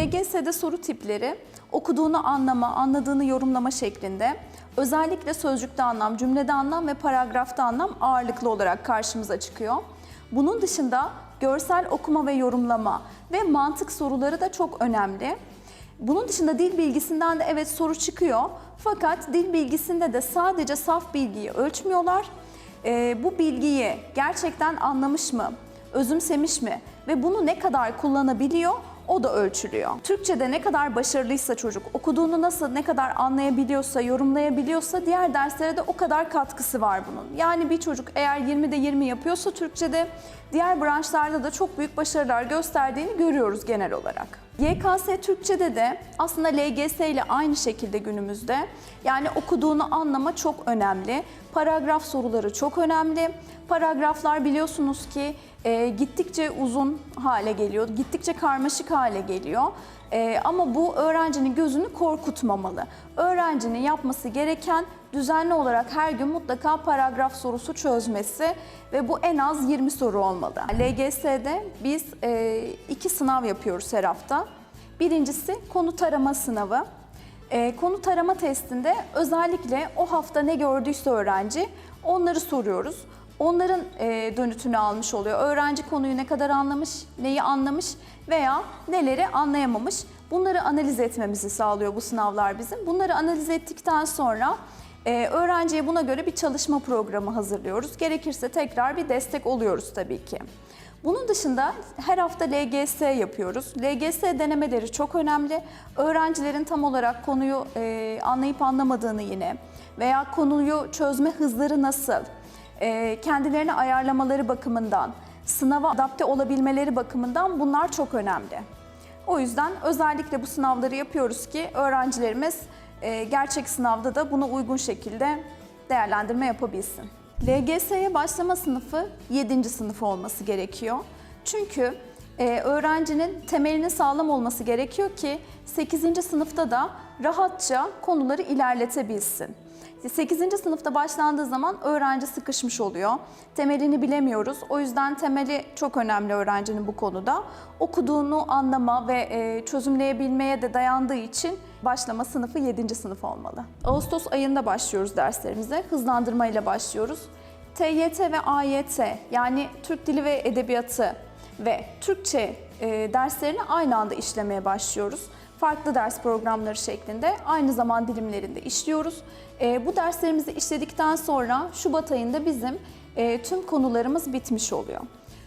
LGS'de soru tipleri okuduğunu anlama, anladığını yorumlama şeklinde özellikle sözcükte anlam, cümlede anlam ve paragrafta anlam ağırlıklı olarak karşımıza çıkıyor. Bunun dışında görsel okuma ve yorumlama ve mantık soruları da çok önemli. Bunun dışında dil bilgisinden de evet soru çıkıyor. Fakat dil bilgisinde de sadece saf bilgiyi ölçmüyorlar. Ee, bu bilgiyi gerçekten anlamış mı, özümsemiş mi ve bunu ne kadar kullanabiliyor o da ölçülüyor. Türkçe'de ne kadar başarılıysa çocuk, okuduğunu nasıl ne kadar anlayabiliyorsa, yorumlayabiliyorsa diğer derslere de o kadar katkısı var bunun. Yani bir çocuk eğer 20'de 20 yapıyorsa Türkçe'de diğer branşlarda da çok büyük başarılar gösterdiğini görüyoruz genel olarak. YKS Türkçe'de de aslında LGS ile aynı şekilde günümüzde. Yani okuduğunu anlama çok önemli. Paragraf soruları çok önemli. Paragraflar biliyorsunuz ki e, gittikçe uzun hale geliyor, gittikçe karmaşık hale geliyor. E, ama bu öğrencinin gözünü korkutmamalı. Öğrencinin yapması gereken düzenli olarak her gün mutlaka paragraf sorusu çözmesi ve bu en az 20 soru olmalı. LGS'de biz e, iki sınav yapıyoruz her hafta. Birincisi konu tarama sınavı. E, konu tarama testinde özellikle o hafta ne gördüyse öğrenci onları soruyoruz. Onların e, dönütünü almış oluyor. Öğrenci konuyu ne kadar anlamış, neyi anlamış veya neleri anlayamamış. Bunları analiz etmemizi sağlıyor bu sınavlar bizim. Bunları analiz ettikten sonra e, öğrenciye buna göre bir çalışma programı hazırlıyoruz. Gerekirse tekrar bir destek oluyoruz tabii ki. Bunun dışında her hafta LGS yapıyoruz. LGS denemeleri çok önemli. Öğrencilerin tam olarak konuyu e, anlayıp anlamadığını yine veya konuyu çözme hızları nasıl, e, kendilerini ayarlamaları bakımından, sınava adapte olabilmeleri bakımından bunlar çok önemli. O yüzden özellikle bu sınavları yapıyoruz ki öğrencilerimiz e, gerçek sınavda da buna uygun şekilde değerlendirme yapabilsin. LGS'ye başlama sınıfı 7. sınıf olması gerekiyor. Çünkü e, öğrencinin temelinin sağlam olması gerekiyor ki 8. sınıfta da rahatça konuları ilerletebilsin. 8. sınıfta başlandığı zaman öğrenci sıkışmış oluyor. Temelini bilemiyoruz. O yüzden temeli çok önemli öğrencinin bu konuda. Okuduğunu anlama ve e, çözümleyebilmeye de dayandığı için başlama sınıfı 7. sınıf olmalı. Ağustos ayında başlıyoruz derslerimize. Hızlandırma ile başlıyoruz. TYT ve AYT yani Türk Dili ve Edebiyatı ve Türkçe e, derslerini aynı anda işlemeye başlıyoruz farklı ders programları şeklinde aynı zaman dilimlerinde işliyoruz. E, bu derslerimizi işledikten sonra Şubat ayında bizim e, tüm konularımız bitmiş oluyor.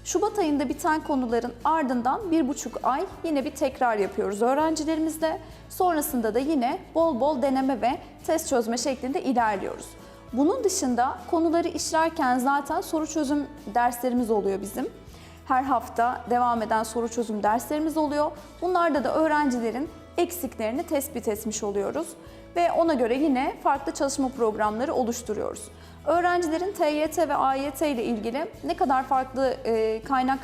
Şubat ayında biten konuların ardından bir buçuk ay yine bir tekrar yapıyoruz öğrencilerimizle. Sonrasında da yine bol bol deneme ve test çözme şeklinde ilerliyoruz. Bunun dışında konuları işlerken zaten soru çözüm derslerimiz oluyor bizim her hafta devam eden soru çözüm derslerimiz oluyor. Bunlarda da öğrencilerin eksiklerini tespit etmiş oluyoruz ve ona göre yine farklı çalışma programları oluşturuyoruz. Öğrencilerin TYT ve AYT ile ilgili ne kadar farklı e, kaynak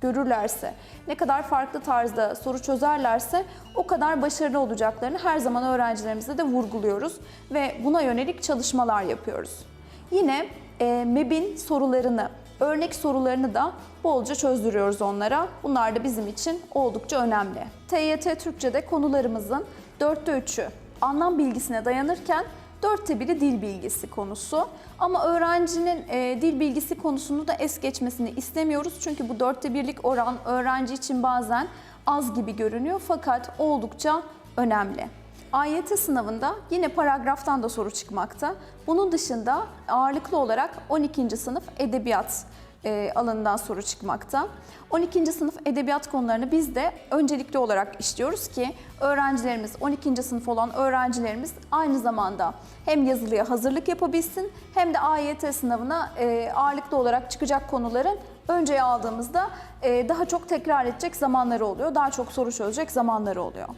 görürlerse, ne kadar farklı tarzda soru çözerlerse o kadar başarılı olacaklarını her zaman öğrencilerimize de vurguluyoruz ve buna yönelik çalışmalar yapıyoruz. Yine e, MEB'in sorularını, örnek sorularını da bolca çözdürüyoruz onlara. Bunlar da bizim için oldukça önemli. TYT Türkçe'de konularımızın dörtte üçü anlam bilgisine dayanırken dörtte biri dil bilgisi konusu. Ama öğrencinin e, dil bilgisi konusunu da es geçmesini istemiyoruz. Çünkü bu dörtte birlik oran öğrenci için bazen az gibi görünüyor fakat oldukça önemli. AYT sınavında yine paragraftan da soru çıkmakta. Bunun dışında ağırlıklı olarak 12. sınıf edebiyat e, alanından soru çıkmakta. 12. sınıf edebiyat konularını biz de öncelikli olarak işliyoruz ki öğrencilerimiz 12. sınıf olan öğrencilerimiz aynı zamanda hem yazılıya hazırlık yapabilsin hem de AYT sınavına e, ağırlıklı olarak çıkacak konuların önceye aldığımızda e, daha çok tekrar edecek zamanları oluyor. Daha çok soru çözecek zamanları oluyor.